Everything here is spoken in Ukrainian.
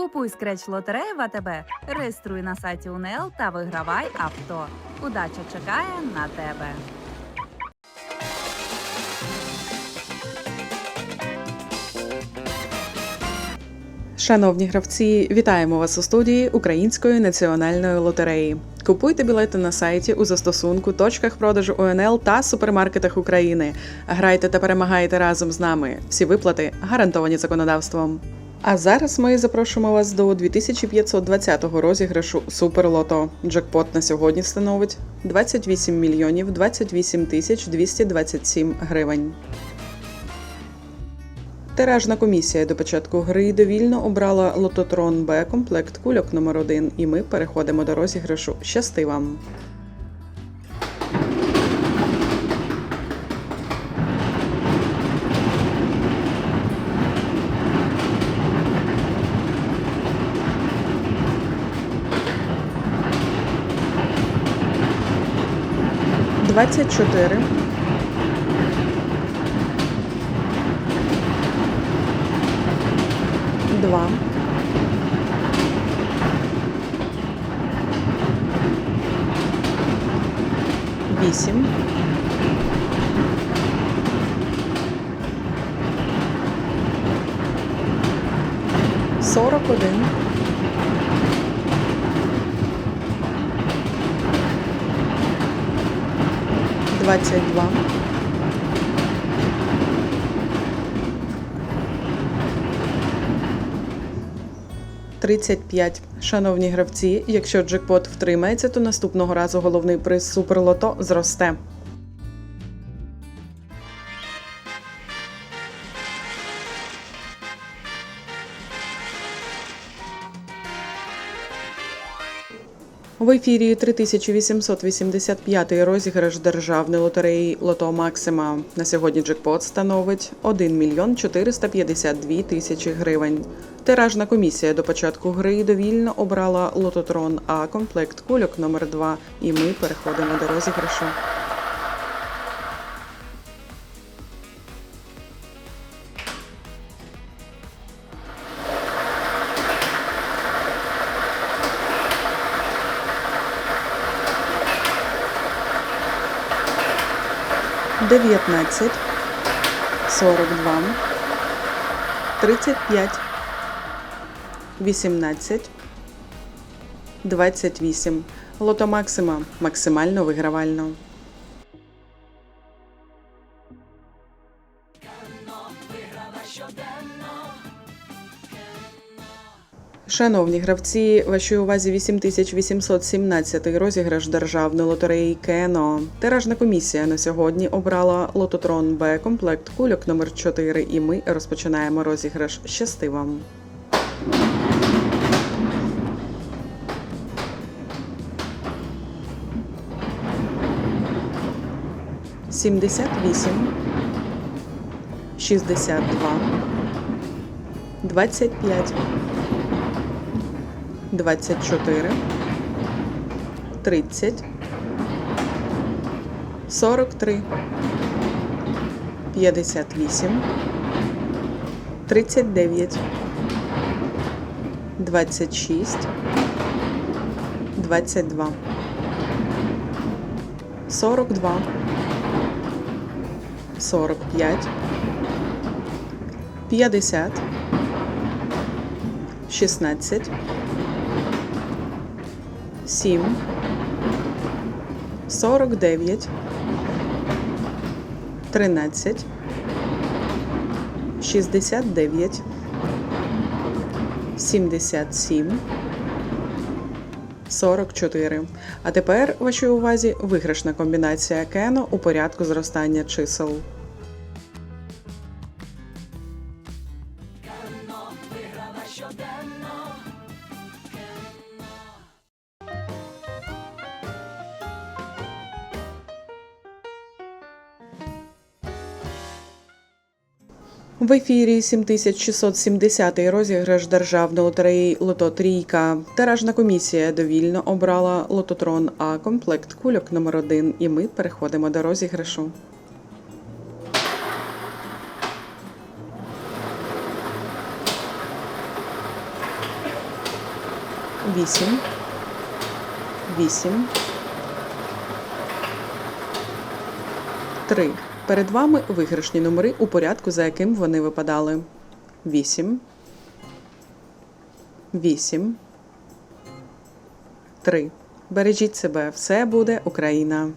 Купуй скреч лотереї в АТБ, реєструй на сайті УНЛ та вигравай авто. Удача чекає на тебе. Шановні гравці, вітаємо вас у студії Української національної лотереї. Купуйте білети на сайті у застосунку, точках продажу УНЛ та супермаркетах України. Грайте та перемагайте разом з нами. Всі виплати гарантовані законодавством. А зараз ми запрошуємо вас до 2520-го розіграшу Суперлото. Джекпот на сьогодні становить 28 мільйонів 28 тисяч 227 гривень. Тиражна комісія до початку гри довільно обрала лототрон Б комплект кульок номер 1 і ми переходимо до розіграшу. Щасти вам! Двадцять чотири. Два. Вісім. Сорок один. Двадцять два. 35. Шановні гравці, якщо джекпот втримається, то наступного разу головний приз Суперлото зросте. В ефірі 3885 розіграш державної лотереї Лото Максима. На сьогодні джекпот становить 1 мільйон 452 тисячі гривень. Тиражна комісія до початку гри довільно обрала лототрон А комплект кульок номер 2 І ми переходимо до розіграшу. Дев'ятнадцять, сорок два, тридцять п'ять, вісімнадцять, двадцять вісім. Лото Максима максимально вигравально. Шановні гравці, вашій увазі 8817 розіграш державної лотереї Кено. Тиражна комісія на сьогодні обрала лототрон Б комплект кульок номер 4 і ми розпочинаємо розіграш. Щасти вам! Сімдесят вісім, шістдесят два, двадцять п'ять. 24, 30, 43, 58, 39, 26, 22, 42, 45, 50, 16, 7, 49, 13, 69, 77, 44. А тепер вашій увазі виграшна комбінація Кено у порядку зростання чисел. В ефірі 7670 розіграш державної лотереї Лото Трійка. Тиражна комісія довільно обрала лототрон А комплект кульок номер 1 і ми переходимо до розіграшу. вісім, вісім, три. Перед вами виграшні номери у порядку, за яким вони випадали. Вісім, вісім, три. Бережіть себе, все буде Україна!